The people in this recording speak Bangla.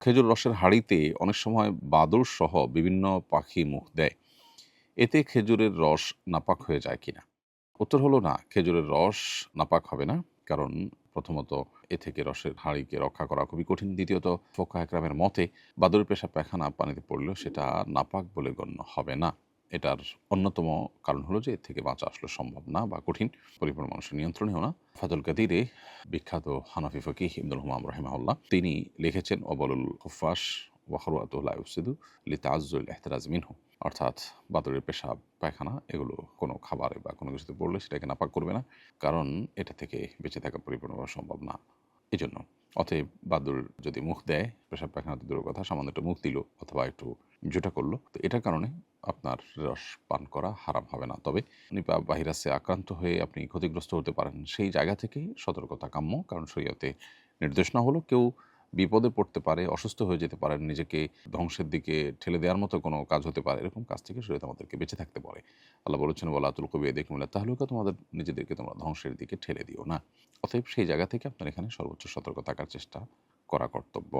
খেজুর রসের হাঁড়িতে অনেক সময় বাদুর সহ বিভিন্ন পাখি মুখ দেয়। এতে খেজুরের রস নাপাক হয়ে যায় কিনা? উত্তর হলো না, খেজুরের রস নাপাক হবে না, কারণ প্রথমত এ থেকে রসের হাঁড়িকে রক্ষা করা খুবই কঠিন। দ্বিতীয়ত, ফোকা একরামের মতে বাদুর পেশা পায়খানা পানিতে পড়লেও সেটা নাপাক বলে গণ্য হবে না। এটার অন্যতম কারণ হলো যে এর থেকে বাঁচা আসলে সম্ভব না বা কঠিন। পরিপূর্ণ মানুষের নিয়ন্ত্রণেও না। ফাজল কাদিরে বিখ্যাত হানাফি ফকিহ ইবনুল হুমাম রহিমাউল্লাহ তিনি লিখেছেন, অবলুল হুফাস ওয়াহরুয়াতুল্লাহ উসিদু লি তাজুল এহতরাজ মিনহু। অর্থাৎ বাদুড়ের পেশাব, পায়খানা, এগুলো কোনো খাবারে বা কোনো কিছুতে পড়লে সেটাকে নাপাক করবে না, কারণ এটা থেকে বেঁচে থাকা পরিপূর্ণভাবে সম্ভব না। এই জন্য অতএব বাদুর যদি মুখ দেয়, পেশাব, পায়খানা তো দূরের কথা, সামান্য একটু মুখ দিল অথবা একটু জুটা করল, তো এটার কারণে আপনার রস পান করা হারাম হবে না। তবে নিপা ভাইরাসে আক্রান্ত হয়ে আপনি ক্ষতিগ্রস্ত হতে পারেন সেই জায়গা থেকেই সতর্কতা কাম্য কারণ শরীয়তে নির্দেশ না হলো কেউ বিপদে পড়তে পারে, অসুস্থ হয়ে যেতে পারেন, নিজেকে ধ্বংসের দিকে ঠেলে দেওয়ার মতো কোনো কাজ হতে পারে, এরকম কাজ থেকে শরীয়ত আমাদেরকে বেঁচে থাকতে পারে আল্লাহ বলেছেন বলা আতুল কবি দেখমিল্লা তাহলেও তোমাদের নিজেদেরকে তোমরা ধ্বংসের দিকে ঠেলে দিও না। অতএব সেই জায়গা থেকে আপনার এখানে সর্বোচ্চ সতর্ক থাকার চেষ্টা করা কর্তব্য।